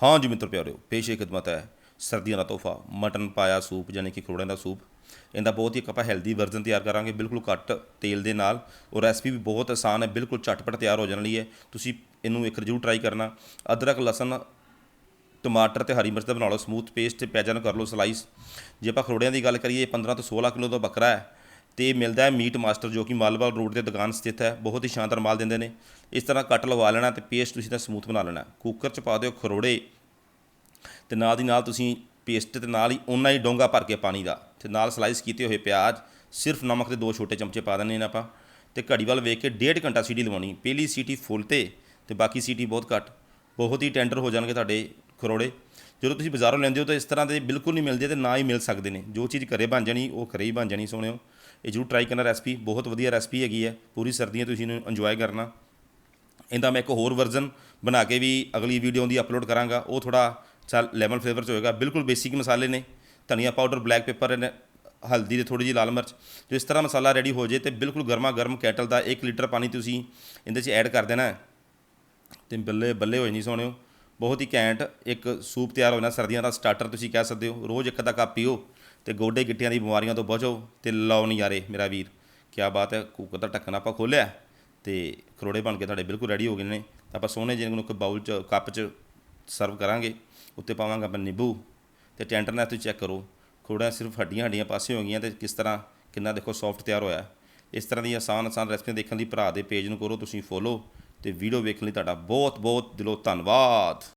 ਹਾਂ ਜੀ ਮਿੱਤਰ ਪਿਆਰਿਓ, ਪੇਸ਼ ਹੈ ਖਿਦਮਤ ਹੈ ਸਰਦੀਆਂ ਦਾ ਤੋਹਫਾ, ਮਟਨ ਪਾਇਆ ਸੂਪ ਯਾਨੀ ਕਿ ਖਰੋੜਿਆਂ ਦਾ ਸੂਪ। ਇਹਦਾ ਬਹੁਤ ਹੀ ਇੱਕ ਆਪਾਂ ਹੈਲਦੀ ਵਰਜ਼ਨ ਤਿਆਰ ਕਰਾਂਗੇ, ਬਿਲਕੁਲ ਘੱਟ ਤੇਲ ਦੇ ਨਾਲ ਔਰ ਰੈਸਪੀ ਵੀ ਬਹੁਤ ਆਸਾਨ ਹੈ, ਬਿਲਕੁਲ ਝਟਪਟ ਤਿਆਰ ਹੋ ਜਾਣ ਲਈ ਹੈ। ਤੁਸੀਂ ਇਹਨੂੰ ਇੱਕ ਜ਼ਰੂਰ ਟਰਾਈ ਕਰਨਾ। ਅਦਰਕ, ਲਸਣ, ਟਮਾਟਰ ਤੇ ਹਰੀ ਮਿਰਚ ਦਾ ਬਣਾ ਲਓ ਸਮੂਥ ਪੇਸਟ ਤੇ ਪਿਆਜ਼ਾਂ ਨੂੰ ਕਰ ਲਓ ਸਲਾਈਸ ਜੇ ਆਪਾਂ ਖਰੋੜਿਆਂ ਦੀ ਗੱਲ ਕਰੀਏ 15 ਤੋਂ 16 ਕਿਲੋ ਦਾ ਬੱਕਰਾ ਹੈ। ਤੇ ਮਿਲਦਾ ਹੈ ਮੀਟ ਮਾਸਟਰ ਜੋ ਕਿ ਮਾਲਵਾਲ ਰੋਡ ਤੇ ਦੁਕਾਨ ਸਥਿਤ ਹੈ। ਬਹੁਤ ਹੀ ਸ਼ਾਨਦਾਰ ਮਾਲ ਦਿੰਦੇ ਨੇ। ਇਸ ਤਰ੍ਹਾਂ ਕੱਟ ਲਵਾ ਲੈਣਾ ਤੇ ਪੇਸਟ ਤੁਸੀਂ ਤਾਂ ਸਮੂਥ ਬਣਾ ਲੈਣਾ। ਕੁੱਕਰ 'ਚ ਪਾ ਦਿਓ ਖਰੋੜੇ ਤੇ ਨਾਲ ਦੀ ਨਾਲ ਤੁਸੀਂ ਪੇਸਟ ਤੇ ਨਾਲ ਹੀ ਉਨਾ ਹੀ ਡੋਂਗਾ ਭਰ ਕੇ ਪਾਣੀ ਦਾ ਤੇ ਨਾਲ ਸਲਾਈਸ ਕੀਤੇ ਹੋਏ ਪਿਆਜ਼, ਸਿਰਫ ਨਮਕ ਦੇ ਦੋ ਛੋਟੇ ਚਮਚੇ ਪਾ ਦੇਣੇ ਨੇ ਆਪਾਂ ਤੇ ਘੜੀ ਵੱਲ ਵੇਖ ਕੇ ਡੇਢ ਘੰਟਾ ਸੀਟੀ ਲਵਾਉਣੀ। ਪਹਿਲੀ ਸੀਟੀ ਫੁੱਲ ਤੇ ਤੇ ਬਾਕੀ ਸੀਟੀ ਬਹੁਤ ਘੱਟ। ਬਹੁਤ ਹੀ ਟੈਂਡਰ ਹੋ ਜਾਣਗੇ ਤੁਹਾਡੇ ਖਰੋੜੇ। ਜਦੋਂ ਤੁਸੀਂ ਬਾਜ਼ਾਰੋਂ ਲੈਂਦੇ ਹੋ ਤਾਂ ਇਸ ਤਰ੍ਹਾਂ ਦੇ ਬਿਲਕੁਲ ਨਹੀਂ ਮਿਲਦੇ ਤੇ ਨਾ ਹੀ ਮਿਲ ਸਕਦੇ ਨੇ। ਜੋ ਚੀਜ਼ ਘਰੇ ਬਣ ਜਾਣੀ, ਉਹ ਘਰੇ ਹੀ ਬਣ ਜਾਣੀ ਸੋਹਣਿਓ। ਇਹ ਜ਼ਰੂਰ ਟਰਾਈ ਕਰਨਾ ਰੈਸਪੀ ਬਹੁਤ ਵਧੀਆ ਰੈਸਪੀ ਹੈਗੀ ਹੈ। ਪੂਰੀ ਸਰਦੀਆਂ ਤੁਸੀਂ ਇਹਨੂੰ ਇੰਜੋਏ ਕਰਨਾ। ਇਹਦਾ ਮੈਂ ਇੱਕ ਹੋਰ ਵਰਜ਼ਨ ਬਣਾ ਕੇ ਵੀ ਅਗਲੀ ਵੀਡੀਓ ਦੀ ਅਪਲੋਡ ਕਰਾਂਗਾ। ਉਹ ਥੋੜਾ ਚੱਲ ਲੈਮਨ ਫਲੇਵਰ ਚ ਹੋਏਗਾ। ਬਿਲਕੁਲ ਬੇਸਿਕ ਮਸਾਲੇ ਨੇ। ਧਨੀਆ ਪਾਊਡਰ ਬਲੈਕ ਪੇਪਰ ਹਲਦੀ ਤੇ ਥੋੜੀ ਜਿਹੀ ਲਾਲ ਮਿਰਚ। ਜੋ ਇਸ ਤਰ੍ਹਾਂ ਮਸਾਲਾ ਰੈਡੀ ਹੋ ਜੇ ਤੇ ਬਿਲਕੁਲ ਗਰਮਾ ਗਰਮ ਕੈਟਲ ਦਾ 1 ਲੀਟਰ ਪਾਣੀ ਤੁਸੀਂ ਇਹਦੇ 'ਚ ਐਡ ਕਰ ਦੇਣਾ ਹੈ। ਤੇ ਬੱਲੇ ਬੱਲੇ ਹੋਏ ਨਹੀਂ ਸੋਹਣਿਓ। ਬਹੁਤ ਹੀ ਘੈਂਟ ਇੱਕ ਸੂਪ ਤਿਆਰ ਹੋ ਜਾਣਾ ਸਰਦੀਆਂ ਦਾ ਸਟਾਰਟਰ ਤੁਸੀਂ ਕਹਿ ਸਕਦੇ ਹੋ। ਰੋਜ਼ ਇੱਕ ਅੱਧਾ ਕੱਪ ਪੀਓ ਤੇ ਗੋਡੇ ਗਿੱਟਿਆਂ ਦੀ ਬਿਮਾਰੀਆਂ ਤੋਂ ਬਚੋ ਤੇ ਲਓ ਨਜ਼ਾਰੇ ਮੇਰਾ ਵੀਰ। ਕੀ ਬਾਤ ਹੈ, ਕੁੱਕਰ ਦਾ ਢੱਕਣ ਆਪਾਂ ਖੋਲਿਆ ਤੇ ਖਰੋੜੇ ਬਣ ਕੇ ਤੁਹਾਡੇ ਬਿਲਕੁਲ ਰੈਡੀ ਹੋ ਗਏ ਨੇ। ਆਪਾਂ ਸੋਹਣੇ ਜਿਹੇ ਨੂੰ ਇੱਕ ਬਾਉਲ 'ਚ, ਕੱਪ 'ਚ ਸਰਵ ਕਰਾਂਗੇ। ਉੱਤੇ ਪਾਵਾਂਗੇ ਆਪਾਂ ਨਿੰਬੂ ਤੇ ਟੈਂਡਰਨੈਸ ਤੁਸੀਂ ਚੈੱਕ ਕਰੋ। ਖਰੋੜਾ ਸਿਰਫ ਹੱਡੀਆਂ ਹੱਡੀਆਂ ਪਾਸੇ ਹੋ ਗਈਆਂ ਤੇ ਕਿਸ ਤਰ੍ਹਾਂ ਕਿੰਨਾ ਦੇਖੋ ਸੌਫਟ ਤਿਆਰ ਹੋਇਆ। ਇਸ ਤਰ੍ਹਾਂ ਦੀਆਂ ਆਸਾਨ ਆਸਾਨ ਰੈਸਪੀਆਂ ਦੇਖਣ ਲਈ ਭਰਾ ਦੇ ਪੇਜ ਨੂੰ ਕਰੋ, ਤੁਸੀਂ ਫੋਲੋ ਤੇ ਵੀਡੀਓ ਵੇਖਣ ਲਈ ਤੁਹਾਡਾ ਬਹੁਤ ਬਹੁਤ ਦਿਲੋਂ ਧੰਨਵਾਦ।